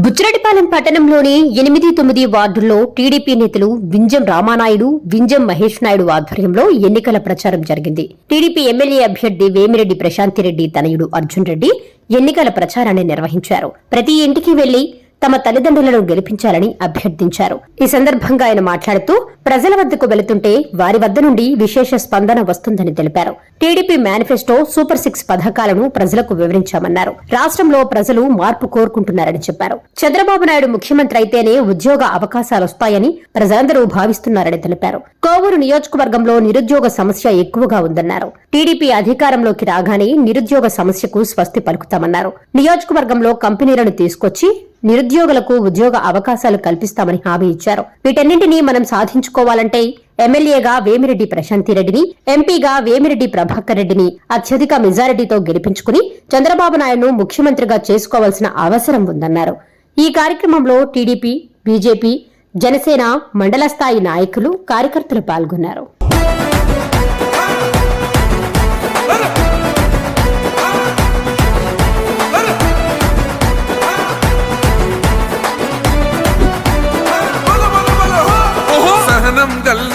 బుచ్చిరెడ్డిపాలెం పట్టణంలోని ఎనిమిది తొమ్మిది వార్డుల్లో టీడీపీ నేతలు వింజం రామానాయుడు వింజం మహేష్ నాయుడు ఆధ్వర్యంలో ఎన్నికల ప్రచారం జరిగింది. టీడీపీ ఎమ్మెల్యే అభ్యర్థి వేమిరెడ్డి ప్రశాంతిరెడ్డి తనయుడు అర్జున్ రెడ్డి ఎన్నికల ప్రచారాన్ని నిర్వహించారు. ప్రతి ఇంటికి వెళ్ళి తమ తల్లిదండ్రులను గెలిపించాలని అభ్యర్థించారు. ఈ సందర్భంగా ఆయన మాట్లాడుతూ ప్రజల వద్దకు వెళుతుంటే వారి వద్ద నుండి విశేష స్పందన వస్తుందని తెలిపారు. టీడీపీ మేనిఫెస్టో సూపర్ సిక్స్ పథకాలను ప్రజలకు వివరించామన్నారు. రాష్ట్రంలో ప్రజలు మార్పు కోరుకుంటున్నారని చెప్పారు. చంద్రబాబు నాయుడు ముఖ్యమంత్రి అయితేనే ఉద్యోగ అవకాశాలు వస్తాయని ప్రజలందరూ భావిస్తున్నారని తెలిపారు. కోవూరు నియోజకవర్గంలో నిరుద్యోగ సమస్య ఎక్కువగా ఉందన్నారు. టీడీపీ అధికారంలోకి రాగానే నిరుద్యోగ సమస్యకు స్వస్తి పలుకుతామన్నారు. నియోజకవర్గంలో కంపెనీలను తీసుకొచ్చి నిరుద్యోగులకు ఉద్యోగ అవకాశాలు కల్పిస్తామని హామీ ఇచ్చారు. వీటన్నింటినీ మనం సాధించుకోవాలంటే ఎమ్మెల్యేగా వేమిరెడ్డి ప్రశాంతిరెడ్డిని ఎంపీగా వేమిరెడ్డి ప్రభాకర్ రెడ్డిని అత్యధిక మెజారిటీతో గెలిపించుకుని చంద్రబాబు నాయుడును ముఖ్యమంత్రిగా చేసుకోవాల్సిన అవసరం ఉందన్నారు. ఈ కార్యక్రమంలో టీడీపీ బీజేపీ జనసేన మండల స్థాయి నాయకులు కార్యకర్తలు పాల్గొన్నారు.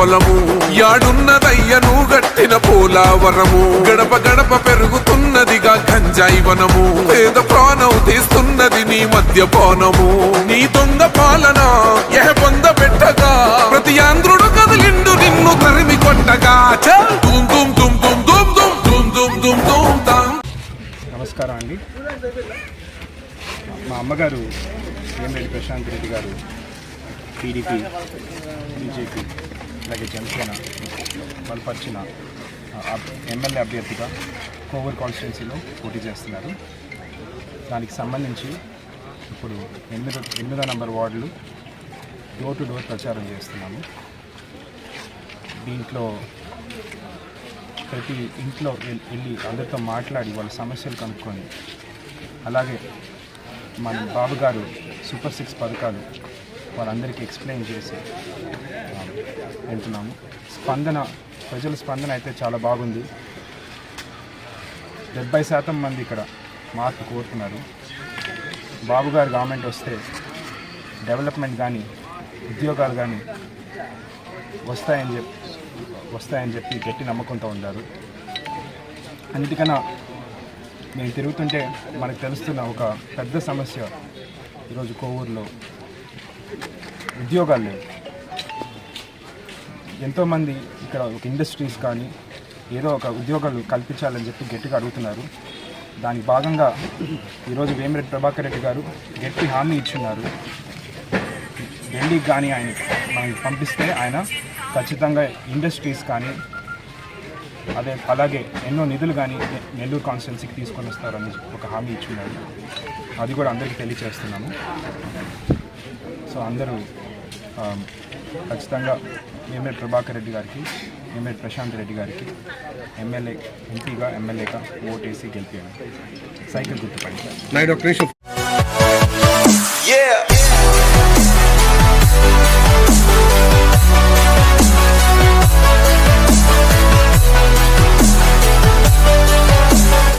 పొలము యాడున్నదయ్యను గట్టిన పోలావరము గడప గడప పెరుగుతున్నదిగా గంజాయి వనము పేద ప్రాణం తీస్తున్నది నీ మద్యపానము నీ దొంగ పాలన ఎహ పొంద పెట్టగా ప్రతి ఆంధ్రుడు కదిలిండు నిన్ను తరిమి కొట్టగా నమస్కారం అండి మా అమ్మగారు ఎంఎల్ ప్రశాంత్ రెడ్డి గారు టీడీపీ బీజేపీ అలాగే జనసేన బలపరిచిన ఎమ్మెల్యే అభ్యర్థిగా కోవూర్ కాన్స్టిట్యున్సీలో పోటీ చేస్తున్నారు. దానికి సంబంధించి ఇప్పుడు ఎనిమిదో ఎనిమిదో నంబర్ వార్డులు డోర్ టు డోర్ ప్రచారం చేస్తున్నాము. దీంట్లో ప్రతి ఇంట్లో వెళ్ళి అందరితో మాట్లాడి వాళ్ళ సమస్యలు కనుక్కొని అలాగే మన బాబు గారు సూపర్ సిక్స్ పథకాలు వాళ్ళందరికీ ఎక్స్ప్లెయిన్ చేసి వెళ్తున్నాము స్పందన ప్రజల స్పందన అయితే చాలా బాగుంది. డెబ్బై శాతం మంది ఇక్కడ మార్పు కోరుతున్నారు. బాబు గారు గవర్నమెంట్ వస్తే డెవలప్మెంట్ కానీ ఉద్యోగాలు కానీ వస్తాయని చెప్పి వస్తాయని చెప్పి గట్టి నమ్మకంతో ఉన్నారు. అందుకన నేను తిరుగుతుంటే మనకు తెలుస్తున్న ఒక పెద్ద సమస్య ఈరోజు కోవూరులో ఉద్యోగాలు లేవు. ఎంతోమంది ఇక్కడ ఒక ఇండస్ట్రీస్ కానీ ఏదో ఒక ఉద్యోగాలు కల్పించాలని చెప్పి గట్టిగా అడుగుతున్నారు. దానికి భాగంగా ఈరోజు వేమిరెడ్డి ప్రభాకర్ రెడ్డి గారు గట్టి హామీ ఇచ్చున్నారు. ఢిల్లీకి కానీ ఆయన మనం పంపిస్తే ఆయన ఖచ్చితంగా ఇండస్ట్రీస్ కానీ అదే అలాగే ఎన్నో నిధులు కానీ నెల్లూరు కాన్స్టిట్యున్సీకి తీసుకొని వస్తారని ఒక హామీ ఇచ్చున్నారు. అది కూడా అందరికీ తెలియచేస్తున్నాము. సో అందరూ ఖచ్చితంగా వేమిరెడ్డి ప్రభాకర్ రెడ్డి గారికి వేమిరెడ్డి ప్రశాంత్ రెడ్డి గారికి ఎమ్మెల్యే ఎంపీగా ఎమ్మెల్యేగా ఓటేసి గెలిపాను సైకిల్ గుర్తుపడి నాయుడు ఒక నిమిషం.